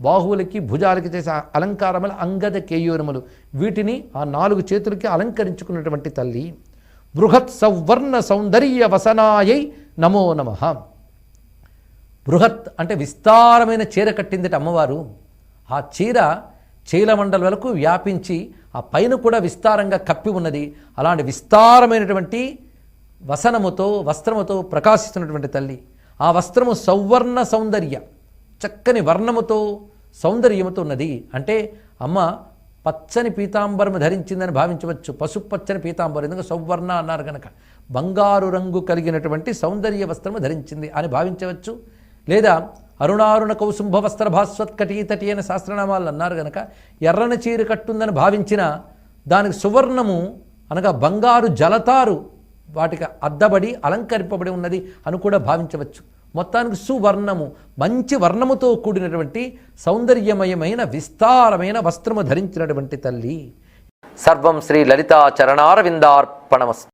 బాహువులకి భుజాలకి చేసే అలంకారములు అలంకారముల అంగద కేయూరములు. వీటిని ఆ నాలుగు చేతులకి అలంకరించుకున్నటువంటి తల్లి బృహత్ సౌవర్ణ సౌందర్య వసనాయై నమో నమ. బృహత్ అంటే విస్తారమైన చీర కట్టిందట అమ్మవారు. ఆ చీర చీలమండల వరకు వ్యాపించి ఆ పైన కూడా విస్తారంగా కప్పి ఉన్నది. అలాంటి విస్తారమైనటువంటి వసనముతో వస్త్రముతో ప్రకాశిస్తున్నటువంటి తల్లి. ఆ వస్త్రము సౌవర్ణ సౌందర్య. చక్కని వర్ణముతో సౌందర్యముతో ఉన్నది. అంటే అమ్మ పచ్చని పీతాంబరం ధరించిందని భావించవచ్చు. పసుపు పచ్చని పీతాంబరం. ఎందుకంటే సౌవర్ణ అన్నారు కనుక బంగారు రంగు కలిగినటువంటి సౌందర్య వస్త్రము ధరించింది అని భావించవచ్చు. లేదా అరుణారుణ కౌసుంభ వస్త్ర భాస్వత్కటీ తటి అనే శాస్త్రనామాలు అన్నారు గనక ఎర్రని చీర కట్టుందని భావించిన దానికి సువర్ణము అనగా బంగారు జలతారు వాటికి అద్దబడి అలంకరింపబడి ఉన్నది అని కూడా భావించవచ్చు. మొత్తానికి సువర్ణము మంచి వర్ణముతో కూడినటువంటి సౌందర్యమయమైన విస్తారమైన వస్త్రము ధరించినటువంటి తల్లి. సర్వం శ్రీ లలితా చరణారవిందార్పణమస్తు